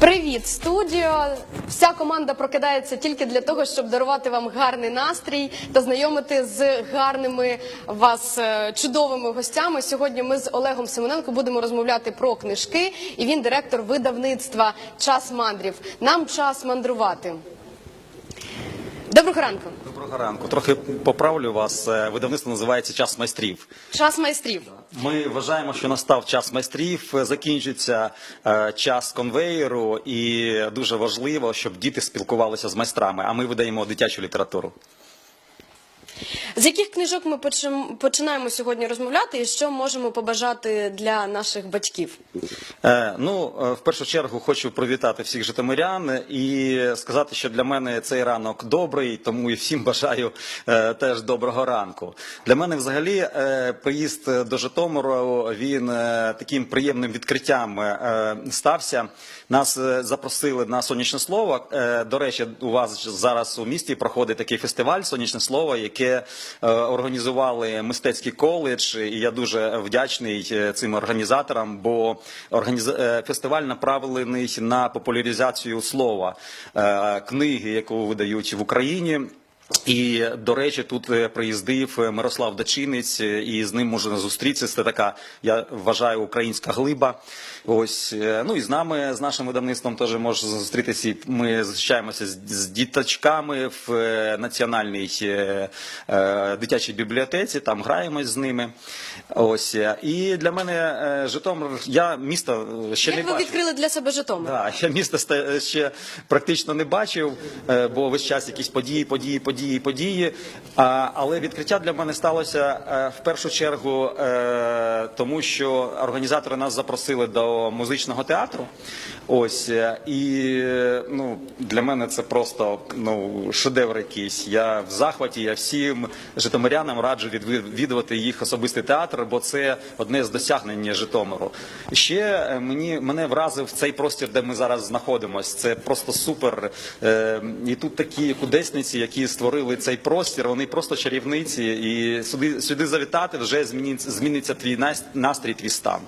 Привіт, студіо! Вся команда прокидається тільки для того, щоб дарувати вам гарний настрій та знайомити з гарними вас е, чудовими гостями. Сьогодні ми з Олегом Семененко будемо розмовляти про книжки, і він директор видавництва Час мандрів. Нам час мандрувати. Доброго ранку. Доброго ранку. Трохи поправлю вас. Е, Видавництво називається Час майстрів. Час майстрів. Ми вважаємо, що настав час майстрів. е, Закінчиться е, час конвеєру, і дуже важливо, щоб діти спілкувалися з майстрами. А ми видаємо дитячу літературу. З яких книжок ми починаємо сьогодні розмовляти, і що можемо побажати для наших батьків? Е, Ну, е, в першу чергу хочу привітати всіх житомирян і сказати, що для мене цей ранок добрий, тому і всім бажаю е, теж доброго ранку. Для мене взагалі е, приїзд до Житомиру він е, таким приємним відкриттям е, стався. Нас е, запросили на сонячне слово. Е, До речі, у вас зараз у місті проходить такий фестиваль Сонячне слово, яке організували мистецький коледж. І я дуже вдячний е, цим організаторам, бо е, фестиваль направлений на популяризацію слова е, книги, яку видають в Україні. І до речі, тут е, приїздив е, Мирослав Дачинець, е, і з ним можна зустрітися. Це така, я вважаю, українська глиба. Ось ну і з нами, з нашим видавництвом, теж можна зустрітися. Ми зустрічаємося з, діточками в національній дитячій бібліотеці. Там граємось з ними. Ось і для мене Житомир, я місто е, ще Як не ви бачив. відкрили для себе Житомир? Да, я міста ще практично не бачив, бо весь час якісь події, події, події, події. А, Але відкриття для мене сталося е, в першу чергу, е, тому що організатори нас запросили до музичного театру. Ось е, і ну для мене це просто ну шедевр якийсь. Я в захваті. Я всім житомирянам раджу відвідувати їх особистий театр, бо це одне з досягнень Житомиру. Ще мені мене вразив цей простір, де ми зараз знаходимося. Це просто супер. І тут такі кудесниці, які створили цей простір. Вони просто чарівниці. І сюди сюди завітати вже зміниться, зміниться твій нас- настрій, твій стан.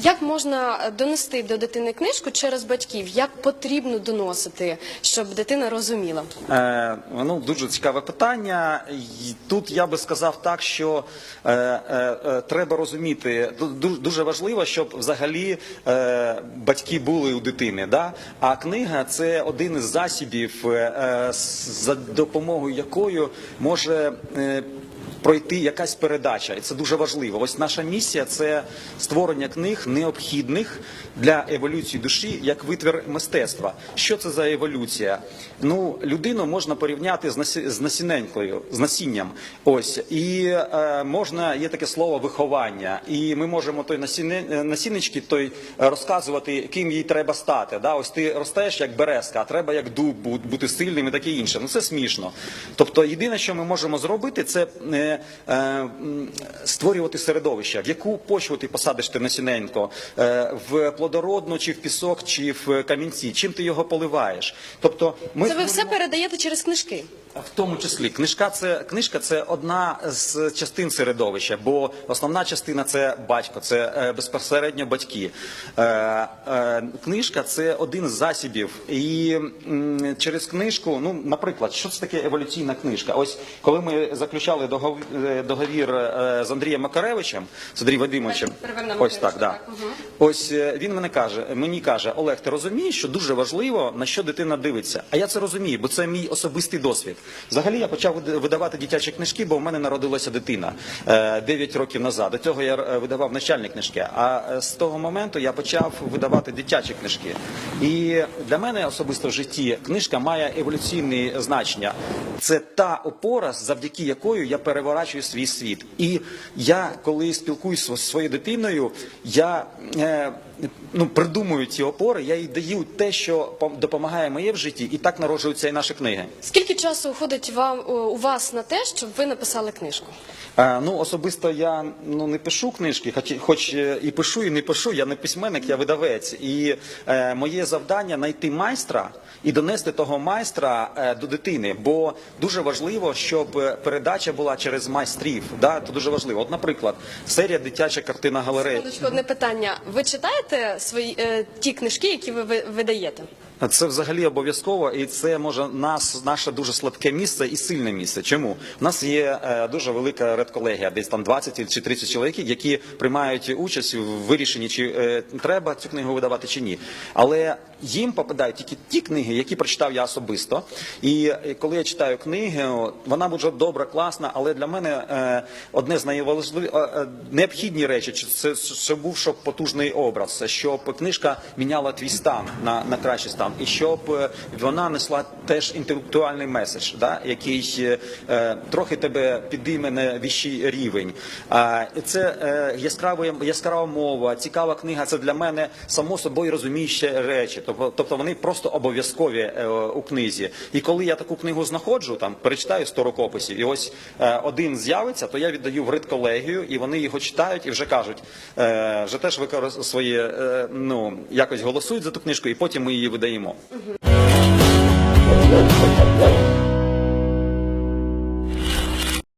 Як можна донести до дитини книжку через батьків? Як потрібно доносити, щоб дитина розуміла? Е, ну, дуже цікаве питання. І Тут я би сказав так, що е, е, е, треба розуміти, ду- ду- дуже важливо, щоб взагалі е, батьки були у дитини. Да? А книга це один із засобів, е, е, за допомогою якою може. Е, Пройти якась передача, і це дуже важливо. Ось наша місія це створення книг необхідних для еволюції душі як витвір мистецтва. Що це за еволюція? Ну, людину можна порівняти з насі- з насіненькою, з насінням. Ось і е, можна є таке слово виховання, і ми можемо той насіне, е, насіннички той е, розказувати, ким їй треба стати. Да? Ось ти ростеш як березка, а треба як дуб бу- бути сильним і таке інше. Ну це смішно. Тобто, єдине, що ми можемо зробити, це е, е, створювати середовище, в яку почву ти посадиш ти насіненько, е, в плодородну, чи в пісок, чи в камінці. Чим ти його поливаєш? Тобто, ми Це ви все передаєте через книжки. В тому числі книжка це книжка це одна з частин середовища, бо основна частина це батько, це е, безпосередньо батьки. Е, е, Книжка це один з засобів. І через книжку, ну, наприклад, що це таке еволюційна книжка? Ось коли ми заключали догов- договір з Андрієм Макаревичем, з Андрієм Вадимовичем, ось так, да. Ось він мене каже, мені каже, Олег, ти розумієш, що дуже важливо на що дитина дивиться. А я це розумію, бо це мій особистий досвід. Взагалі я почав видавати дитячі книжки, бо в мене народилася дитина е, 9 років назад. До цього я е, видавав навчальні книжки. А е, з того моменту я почав видавати дитячі книжки. І для мене особисто в житті книжка має еволюційне значення. Це та опора, завдяки якою я переворачую свій світ. І я, коли спілкуюся зі своєю дитиною, я е, ну, придумую ці опори, я їй даю те, що допомагає моє в житті, і так народжуються і наші книги. Скільки часу уходить вам у- у вас на те, щоб ви написали книжку? Е, Ну, особисто я ну, не пишу книжки, хоч, хоч е, і пишу, і не пишу. Я не письменник, я видавець. І е, моє завдання знайти майстра і донести того майстра е, до дитини. Бо дуже важливо, щоб е, передача була через майстрів. Да? Це дуже важливо. От, наприклад, серія дитяча картина галереї. Секундочку, одне питання. Ви читаєте свої е, ті книжки, які ви- видаєте? Це взагалі обов'язково, і це може нас наше дуже слабке місце і сильне місце. Чому у нас є е, дуже велика редколегія, десь там 20 чи 30 чоловіків, які приймають участь в вирішенні, чи е, треба цю книгу видавати чи ні. Але їм попадають тільки ті книги, які прочитав я особисто. І е, коли я читаю книги, вона буде добра, класна, але для мене одне з найважливіших необхідні речі, чи це був щоб потужний образ, щоб книжка міняла твій стан на, на кращий стан, і щоб е, вона несла теж інтелектуальний меседж, да, який е, е, трохи тебе підійме на вищий рівень. А це е, яскрава, яскрава мова, цікава книга. Це для мене само собою розуміючі речі. Тобто, тобто вони просто обов'язкові е, у книзі. І коли я таку книгу знаходжу, там перечитаю 100 рукописів, і ось е, один з'явиться, то я віддаю в редколегію, і вони його читають і вже кажуть, е, вже теж використ... своє е, ну якось голосують за ту книжку, і потім ми її видаємо. にも。